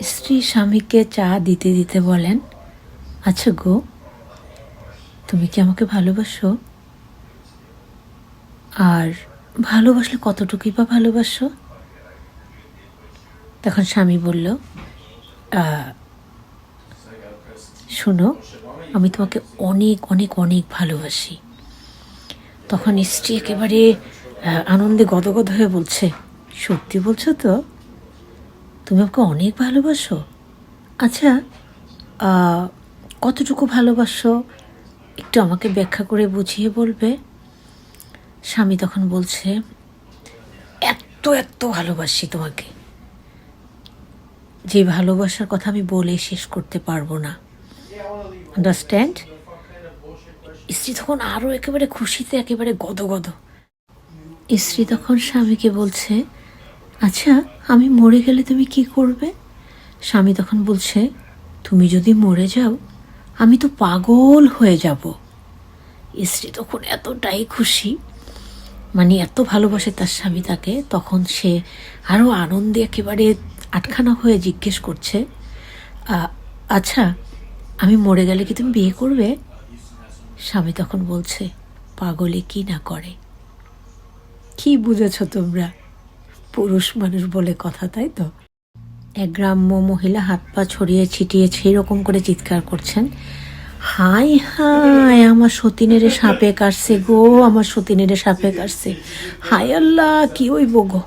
স্ত্রী স্বামীকে চা দিতে দিতে বলেন আচ্ছা গো তুমি কি আমাকে ভালোবাসো? আর ভালোবাসলে কতটুকুই বা ভালোবাসো? তখন স্বামী বলল "আহ, শোনো আমি তোমাকে অনেক অনেক অনেক ভালোবাসি। তখন স্ত্রী একেবারে আনন্দে গদগদ হয়ে বলছে সত্যি বলছো তো? তুমি আমাকে অনেক ভালোবাসো। আচ্ছা কতটুকু ভালোবাসো? একটু আমাকে ব্যাখ্যা করে বুঝিয়ে বলবে। স্বামী তখন বলছে, এত এত ভালোবাসি তোমাকে। যে ভালোবাসার কথা আমি বলে শেষ করতে পারব না। আন্ডারস্ট্যান্ড স্ত্রী তখন আরও একেবারে খুশিতে, একেবারে গদগদ। স্ত্রী তখন স্বামীকে বলছে আচ্ছা আমি মরে গেলে তুমি কি করবে? স্বামী তখন বলছে, তুমি যদি মরে যাও, আমি তো পাগল হয়ে যাব। স্ত্রী তখন এতটাই খুশি মানে এত ভালোবাসে তার স্বামী তাকে, তখন সে আরও আনন্দে একেবারে আটখানা হয়ে জিজ্ঞেস করছে আচ্ছা আমি মরে গেলে কি তুমি বিয়ে করবে? স্বামী তখন বলছে, পাগলে কি না করে? কি বুঝেছ তোমরা? পুরুষ মানুষ বলে কথা, তাই তো? এক গ্রাম্য মহিলা হাত পা ছড়িয়ে ছিটিয়ে এরকম করে চিৎকার করছেন। হাই হাই, আমার সতীনেরে সাপে কাটছে গো, আমার সতীনেরে সাপে কাটছে। হাই আল্লাহ, কি ওইব গো?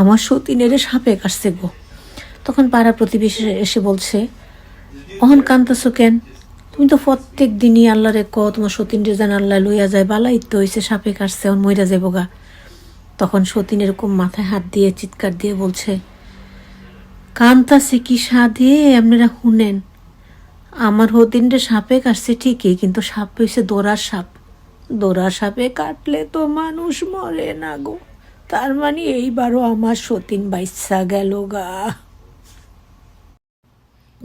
আমার সতীনেরে সাপে কাটছে গো। তখন পাড়া প্রতিবেশী এসে বলছে, অহন কান্তাছো কেন? তুমি তো প্রত্যেক দিনই আল্লাহরে ক তোমার সতীন যেন আল্লাহ লইয়া যায়, বালাই তো হইছে সাপে কাটছে অন মইরা যাব গা। তখন সতীন এরকম মাথায় হাত দিয়ে চিৎকার দিয়ে বলছে, কান্তাছে কি সাধে, আপনারা শুনেন আমার হতিনরে সাপে কাটছে ঠিকই, কিন্তু সাপ হয়েছে দোরার সাপ। দোরার সাপে কাটলে তো মানুষ মরে না গো। তার মানে এইবারও আমার সতীন বাইসা গেল গা।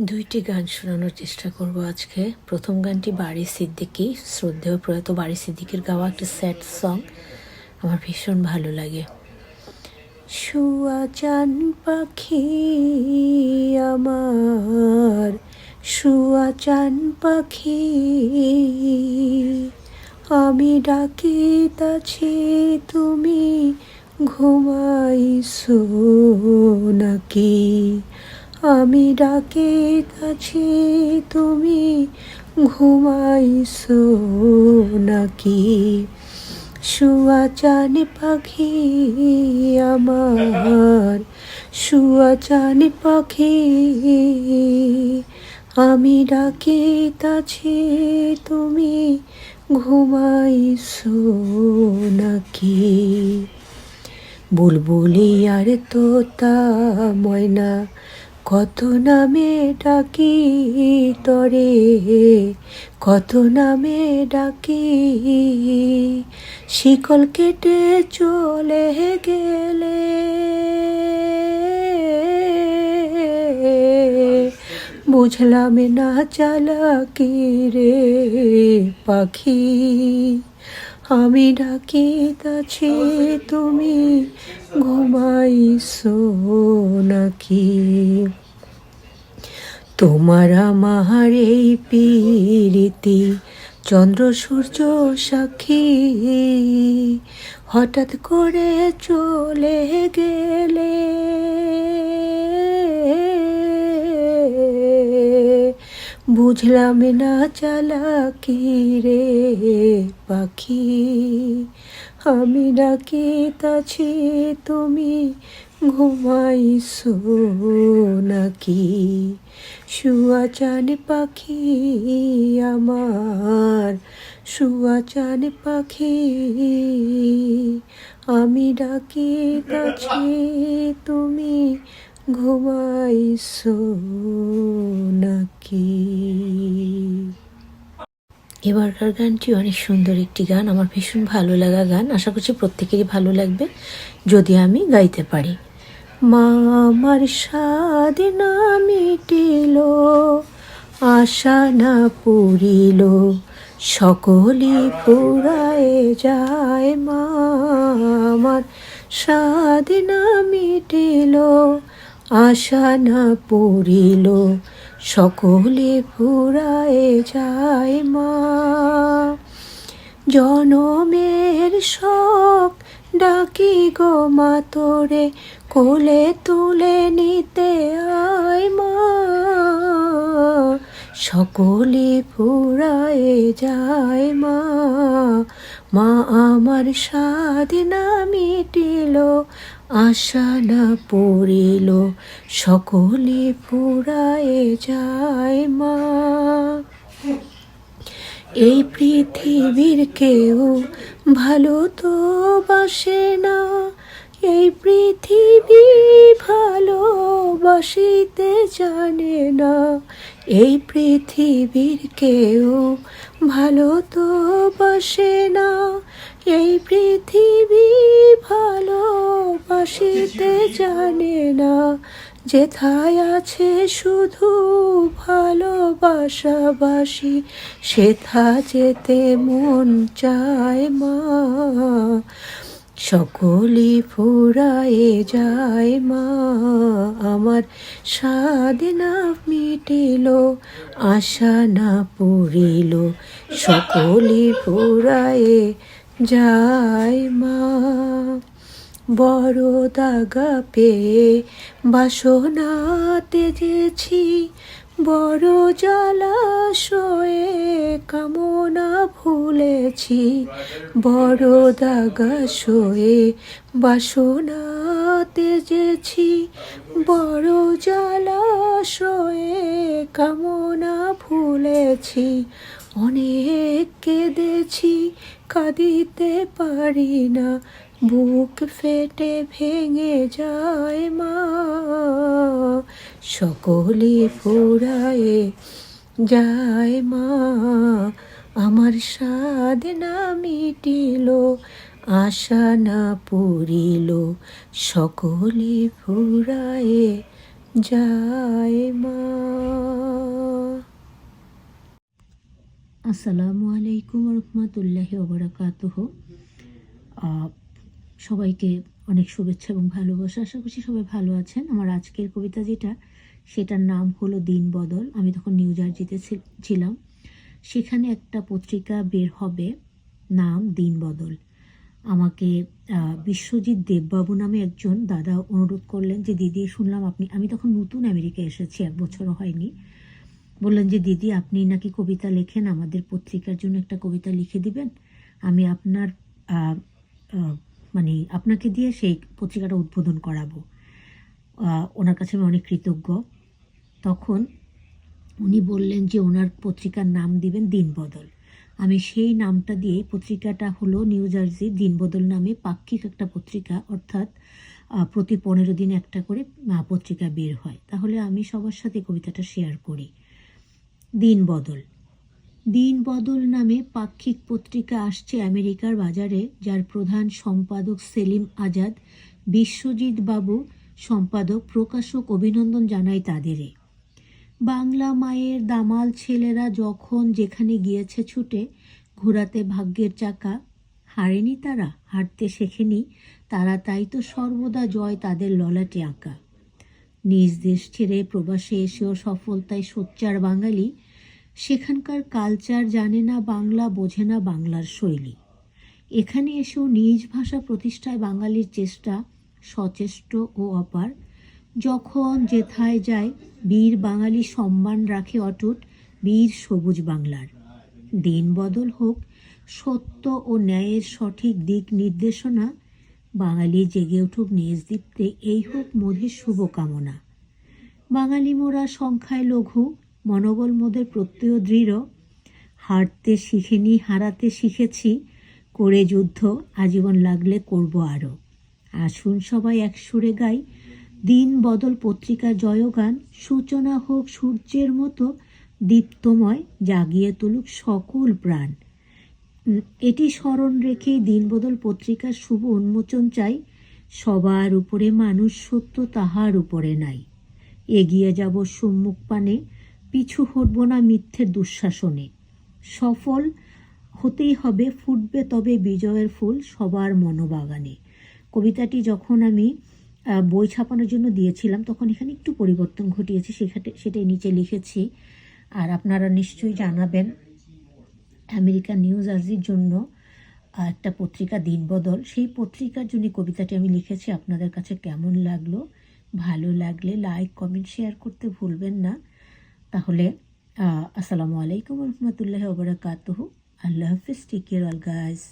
দুইটি গান শোনানোর চেষ্টা করব আজকে। প্রথম গানটি বাড়ি সিদ্দিকি, শ্রদ্ধেয় প্রয়াত বাড়ি সিদ্দিকির গাওয়া একটা স্যাড সং। আমার ভীষণ ভালো লাগে। শুয়া চান পাখি আমার, শুয়া চান পাখি আমি ডাকিতাছি, তুমি ঘুমাইছো নাকি? আমি ডাকিতাছি, তুমি ঘুমাইছো নাকি? শুয়া চানে পাখি আমার, শুয়া চানে পাখি আমি ডাকি তাছি তুমি ঘুমাইছো নাকি? বুলবুলি আর তোতা ময়না কত নামে ডাকি তরে, কত নামে ডাকি? শিকল কেটে চলে গেলে বুঝলাম না চালাকি রে পাখি। আমি ডাকিতাছি, তুমি ঘুমাইছো নাকি? তোমার আমার এই পীড়িতি চন্দ্র, সূর্য, সাক্ষী। হঠাৎ করে চলে গেলে বুঝলাম না চালাকি রে পাখি। আমি ডাকিতাছি তুমি ঘুমাইছো নাকি? শুয়া চান পাখি আমার শুয়া চান পাখি। আমি ডাকিতাছি তুমি ঘুমাইছো নাকি? এবারকার গানটি অনেক সুন্দর একটি গান আমার ভীষণ ভালো লাগা গান আশা করছি প্রত্যেকেরই ভালো লাগবে যদি আমি গাইতে পারি। মা আমার স্বাদিনা মিটিল আশা না পুরিল সকলে পুরায় যায়। মা আমার স্বাদিনা মিটিল আশা না পড়িল, সকলে ফুরায়ে যায় মা। জনমের শোক ডাকি গো মা তোরে, কোলে তুলে নিতে আয় মা। সকলে ফুরায়ে যায় মা। মা আমার সাধনা মিটিল আশা না পড়িল, সকলে ফুরায়ে যায় মা। এই পৃথিবীর কেউ ভালো তো বাসে না, এই পৃথিবী ভালোবাসিতে জানে না, এই পৃথিবীর কেউ ভালো তো বাসে না, এই পৃথিবী ভালোবাসিতে জানে না, যেথায় আছে শুধু ভালোবাসাবাসি সেথা যেতে মন চায় মা। সকলি ফুরায়ে যায় মা। আমার সাধনা মিটিল, আশা না পুরিল সকলি ফুরায়ে যায় মা। বড় দাগা পেয়ে বাসনা তেজেছি বড় জলাশয়ে কামনা ভুলেছি। বড় দাগা শোয়ে বাসনা তেজেছি বড় জলাশয়ে কামনা ভুলেছি। অনেক কেঁদেছি, কাঁদিতে পারি না। বুক ফেটে ভেঙে যায় মা। সকলে ফুরায়ে যায় মা। আমার সাধনা মিটিল, আশা না পুরিল, সকলে ফুরায়ে যায় মা। আসসালামু আলাইকুম রহমতুল্লাহি ওবরাকাতুহ সবাইকে অনেক শুভেচ্ছা এবং ভালোবাসা। আশা করছি সবাই ভালো আছেন। আমার আজকের কবিতা যেটা, সেটার নাম হলো দিন বদল। আমি তখন নিউ জার্জিতে ছি- ছিলাম। সেখানে একটা পত্রিকা বের হবে, নাম দিন বদল। আমাকে বিশ্বজিৎ দেববাবু নামে একজন দাদা অনুরোধ করলেন যে, দিদি, শুনলাম আপনি আমি তখন নতুন আমেরিকা এসেছি, এক বছরও হয়নি। বললেন যে, দিদি, আপনি নাকি কবিতা লেখেন? আমাদের পত্রিকার জন্য একটা কবিতা লিখে দিবেন। আমি আপনার মানে আপনাকে দিয়ে সেই পত্রিকাটা উদ্বোধন করাবো। ওনার কাছে আমি অনেক কৃতজ্ঞ। তখন উনি বললেন যে ওনার পত্রিকার নাম দিবেন দিনবদল। আমি সেই নামটা দিয়ে পত্রিকাটা হলো নিউ জার্সির দিনবদল নামে পাক্ষিক একটা পত্রিকা, অর্থাৎ প্রতি পনেরো দিন একটা করে পত্রিকা বের হয়। তাহলে আমি সবার সাথে কবিতাটা শেয়ার করি। দিন বদল দিন বদল নামে পাক্ষিক পত্রিকা আসছে আমেরিকার বাজারে, যার প্রধান সম্পাদক সেলিম আজাদ, বিশ্বজিৎ বাবু, সম্পাদক, প্রকাশক অভিনন্দন জানাই তাদেরই। বাংলা মায়ের দামাল ছেলেরা যখন যেখানে গিয়েছে ছুটে ঘোরাতে ভাগ্যের চাকা, হারেনি তারা, হাঁটতে শেখেনি, তারা তাই তো সর্বদা জয় তাদের ললাটে আঁকা। নিজ দেশ ছেড়ে প্রবাসে এসেও সফলতায় সোচ্চার বাঙালি সেখানকার কালচার জানে না বাংলা, বোঝে না বাংলার শৈলী। এখানে এসেও নিজ ভাষা প্রতিষ্ঠায় বাঙালির চেষ্টা সচেষ্ট ও অপার। যখন যেথায় যায়, বীর বাঙালি সম্মান রাখে অটুট, বীর সবুজ বাংলার। দিন বদল হোক, সত্য ও ন্যায়ের সঠিক দিক নির্দেশনা, বাঙালি জেগে উঠুক নিজ দীপ্তে, এই হোক মোদের শুভকামনা। বাঙালি মোরা সংখ্যায় লঘু মনোবল মোদের প্রত্যয় দৃঢ়। হারতে শিখেনি, হারাতে শিখেছি, করে যুদ্ধ, আজীবন লাগলে করব আরও আসুন সবাই এক সুরে গাই, দিন বদল পত্রিকার জয়গান, সূচনা হোক সূর্যের মতো, দীপ্তময় জাগিয়ে তুলুক সকল প্রাণ। এটি স্মরণ রেখেই দিনবদল পত্রিকার শুভ উন্মোচন চাই, সবার উপরে মানুষ সত্য তাহার উপরে নাই। এগিয়ে যাব সম্মুখ পানে পিছু হটব না মিথ্যের দুঃশাসনে। সফল হতেই হবে, ফুটবে তবে বিজয়ের ফুল সবার মনোবাগানে। কবিতাটি যখন আমি বই ছাপানোর জন্য দিয়েছিলাম, তখন এখানে একটু পরিবর্তন ঘটিয়েছি, সেখানে, সেটাই নিচে লিখেছি। আর আপনারা নিশ্চয়ই জানাবেন, আমেরিকান নিউজ আর্জির জন্য একটা পত্রিকা, দিনবদল। সেই পত্রিকার জন্য কবিতাটি আমি লিখেছি। আপনাদের কাছে কেমন লাগল? ভালো লাগলে লাইক, কমেন্ট, শেয়ার করতে ভুলবেন না। তাহলে আসসালামু আলাইকুম রহমতুল্লাহ ওবরাকাতহ আল্লাহ হাফিজ টেক কেয়ার অল গাইজ